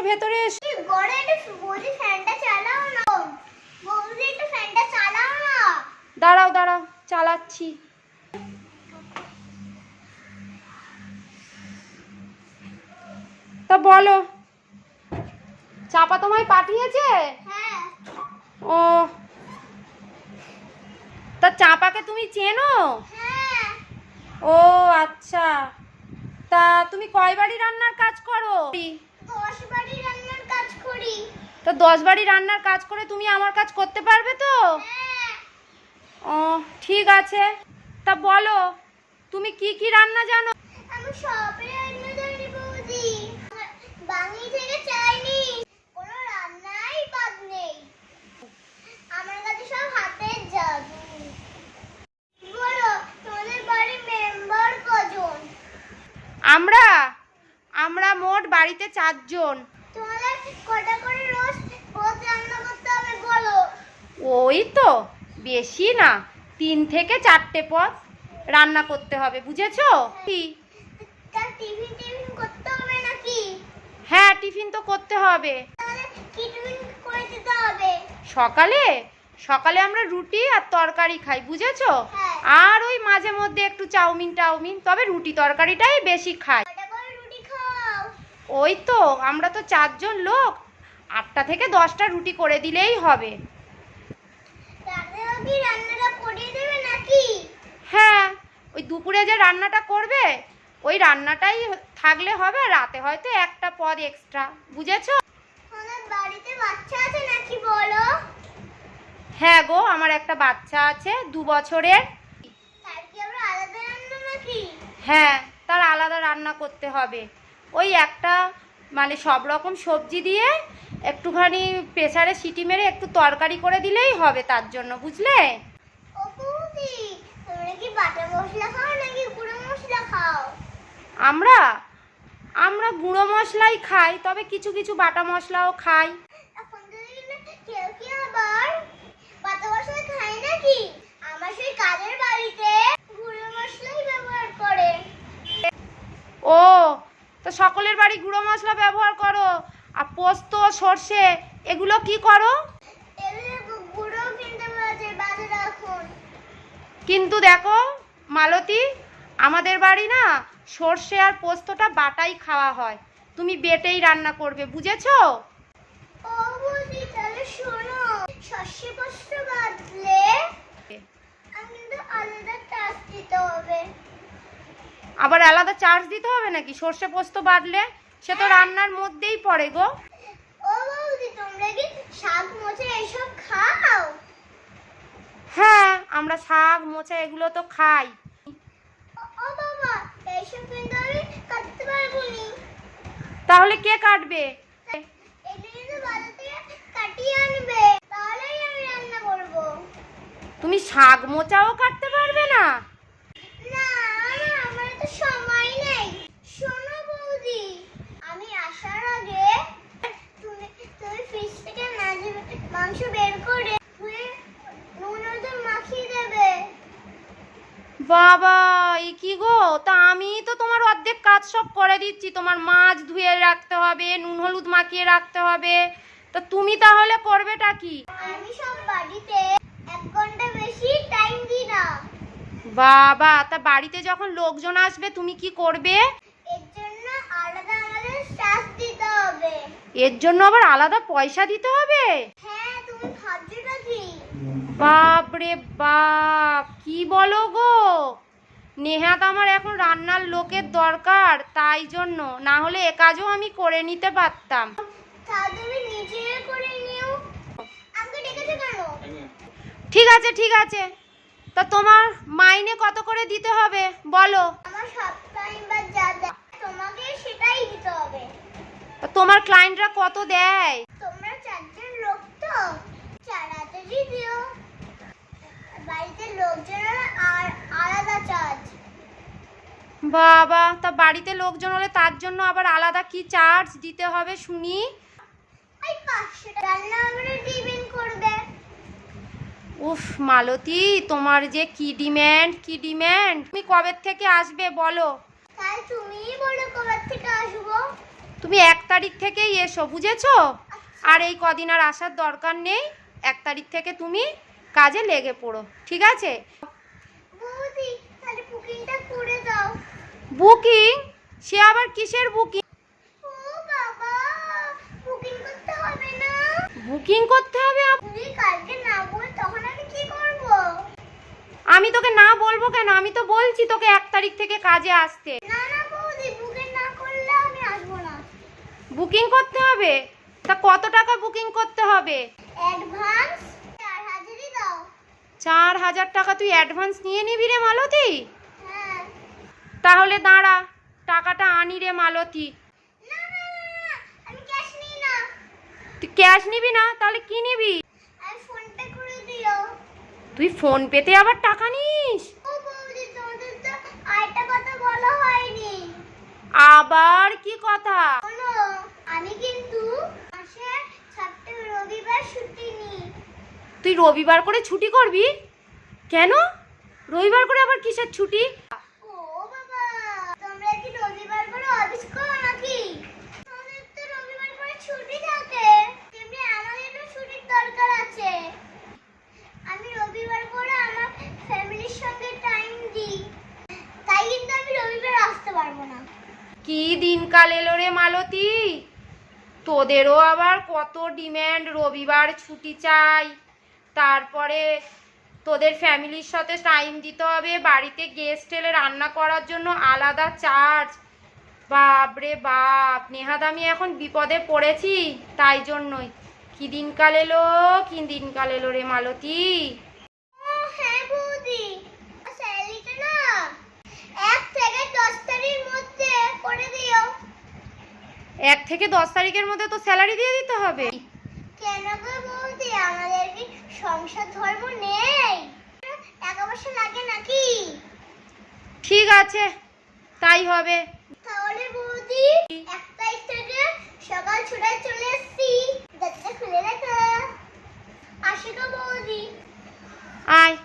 এসো ভেতরে এসো। ঘরে একটু বৌদি ফ্যানটা চালাও না। বৌদি একটু ফ্যানটা চালাও না। দাঁড়াও দাঁড়াও চালাচ্ছি। তা বলো চাপা তোমায় পাঠিয়েছে? হ্যাঁ। ও। তা চাপাকে তুমি চেনো? হ্যাঁ। ও আচ্ছা। তা তুমি কয় বাড়ি রান্নার কাজ করো? দশ বাড়ি রান্নার কাজ করি। তো দশ বাড়ি রান্নার কাজ করে তুমি আমার কাজ করতে পারবে তো? হ্যাঁ। ও ঠিক আছে। তা বলো তুমি কি কি রান্না জানো? আমি সবই রান্না জানি বৌদি বাঙি থেকে চাইনি কোনো রান্নাই বাদ নেই আমার কাছে সব হাতের জাদু বলো তোমাদের বাড়ির মেম্বার কজন আমরা আমরা মোট বাড়িতে চারজন। ওই তো বেশি না তিন থেকে চারটে পদ রান্না করতে হবে বুঝেছ? কি? হ্যাঁ টিফিন তো করতে হবে? সকালে সকালে আমরা রুটি আর তরকারি খাই বুঝেছ? হ্যাঁ। আর ওই মাঝে মধ্যে একটু চাউমিন টাউমিন তবে রুটি তরকারিটাই বেশি খাই। ওই তো আমরা তো চারজন লোক। আটটা থেকে দশটা রুটি করে দিলেই হবে। হ্যাঁ ওই দুপুরে যে রান্নাটা করবে ওই রান্নাটাই থাকলে হবে রাতে হয়তো একটা পদ এক্সট্রা বুঝেছ? বাড়িতে বাচ্চা আছে নাকি বলো? হ্যাঁ গো আমার একটা বাচ্চা আছে দু বছরের। হ্যাঁ তার আলাদা রান্না করতে হবে। ওই একটা মানে সব রকম সবজি দিয়ে একটুখানি প্রেসারে সিটি মেরে একটু তরকারি করে দিলেই হবে তার জন্য বুঝলে? আমরা আমরা গুঁড়ো মশলাই খাই তবে কিছু কিছু বাটা মশলাও খাই। এখন তো না কি আবার বাটা মশলা খায় নাকি? আমার সেই কাজের বাড়িতে গুঁড়ো মশলাই ব্যবহার করে। ও তো সকলের বাড়ি গুঁড়ো মশলা ব্যবহার করো। আর পোস্ত, সর্ষে, এগুলো কি করো? কিনতে দেখো, মালতী, আমাদের বাড়ি না সর্ষে আর পোস্তটা বাটাই খাওয়া হয়। তুমি বেটেই রান্না করবে, বুঝেছ? হবে। আবার আলাদা চার্জ দিতে হবে নাকি? সর্ষে পোস্ত বাটলে সে তো রান্নার মধ্যেই পড়ে গো। হ্যাঁ আমরা শাক মোচা এগুলো তো খাই। তাহলে কে কাটবে? তুমি শাক মোচাও কাটতে পারবে না না আমার তো সময় নেই শোনো বৌদি আমি আসার আগে তুমি তুমি ফ্রিজ থেকে মাঝে মাংস বের করে ধুয়ে নুন হলুদ মাখিয়ে দেবে বাবা এ কি গো তা আমি তো তোমার কাজ সব করে দিচ্ছি তোমার মাছ ধুয়ে রাখতে হবে নুন হলুদ মাখিয়ে রাখতে হবে। তা তুমি তাহলে করবেটা কি? আমি সব বাড়িতে এক ঘণ্টা বেশি টাইম দিই না। বাবা তা বাড়িতে যখন লোকজন আসবে তুমি কি করবে? এর জন্য আলাদা আমাদের চার্জ দিতে হবে। এর জন্য আবার আলাদা পয়সা দিতে হবে? হ্যাঁ তুমি ভাবছোটা কি বাপ রে বাপ কি বলো গো? নেহাত আমার এখন রান্নার লোকের দরকার তাই জন্য। না হলে এ কাজও আমি করে নিতে পারতাম। ঠিক আছে ঠিক আছে। তা তোমার মাইনে কত করে দিতে হবে? বলো। তোমার ক্লায়েন্টরা কত দেয়? তোমরা চারজন লোক তো চার দিও বাড়িতে লোকজনের আর আলাদা চার্জ বাবা তা বাড়িতে লোকজন হলে তার জন্য আবার আলাদা কি চার্জ দিতে হবে শুনি? উফ মালতী তোমার যে কি ডিম্যান্ড কি ডিম্যান্ড তুমি কবে থেকে আসবে বলো? তুমি এক তারিখ থেকেই এসো বুঝেছ? আর এই কদিন আর আসার দরকার নেই। এক তারিখ থেকে তুমি কাজে লেগে পড়ো ঠিক আছে? করে বুকিং? সে আবার কিসের বুকিং? বুকিং করতে হবে না বুকিং করতে হবে আপ- কালকে না বল তখন আমি কি করব আমি তোকে না বলব কেন? আমি তো বলছি তোকে এক তারিখ থেকে কাজে আসতে। না না বৌদি বুকিং না করলে আমি আসব না বুকিং করতে হবে? তা কত টাকা বুকিং করতে হবে? চার হাজার টাকা তুই অ্যাডভান্স নিয়ে নিবি রে মালতী? তাহলে দাঁড়া টাকাটা আনি রে মালতী। তুই ক্যাশ নিবি না? তাহলে কি নিবি? তুই ফোন পেতে আবার টাকা নিস? আবার কি কথা? আমি কিন্তু রবিবার ছুটি নিই। তুই রবিবার করে ছুটি করবি? কেন? রবিবার করে আবার কিসের ছুটি ও বাবা তোমরা কি রবিবার করে অফিস করো নাকি আমাদের তো রবিবার করে ছুটি থাকে তেমনি আমাদেরও ছুটির দরকার আছে আমি রবিবার করে আমার ফ্যামিলির সঙ্গে টাইম দিই তাই কিন্তু আমি রবিবার আসতে পারব না কি দিনকাল এলো রে মালতী? তোদেরও আবার কত ডিম্যান্ড রবিবার ছুটি চাই। তারপরে তোদের ফ্যামিলির সাথে টাইম দিতে হবে, বাড়িতে গেস্ট এলে রান্না করার জন্য আলাদা চার্জ বাপ রে বাপ নেহাদ আমি এখন বিপদে পড়েছি তাই জন্যই। কি দিনকাল এলো? কি দিনকাল এলো রে মালতী? এক থেকে দশ তারিখের মধ্যে তো স্যালারি দিয়ে দিতে হবে। কেন গো বৌদি? আমাদের কি সংসার ধর্ম নেই? টাকা পয়সা লাগে নাকি? ঠিক আছে তাই হবে। তাহলে বৌদি এক তারিখ থেকে সকাল ছটায় চলে এসছি। দরজা খুলে রাখো আসি গো বৌদি। আয়।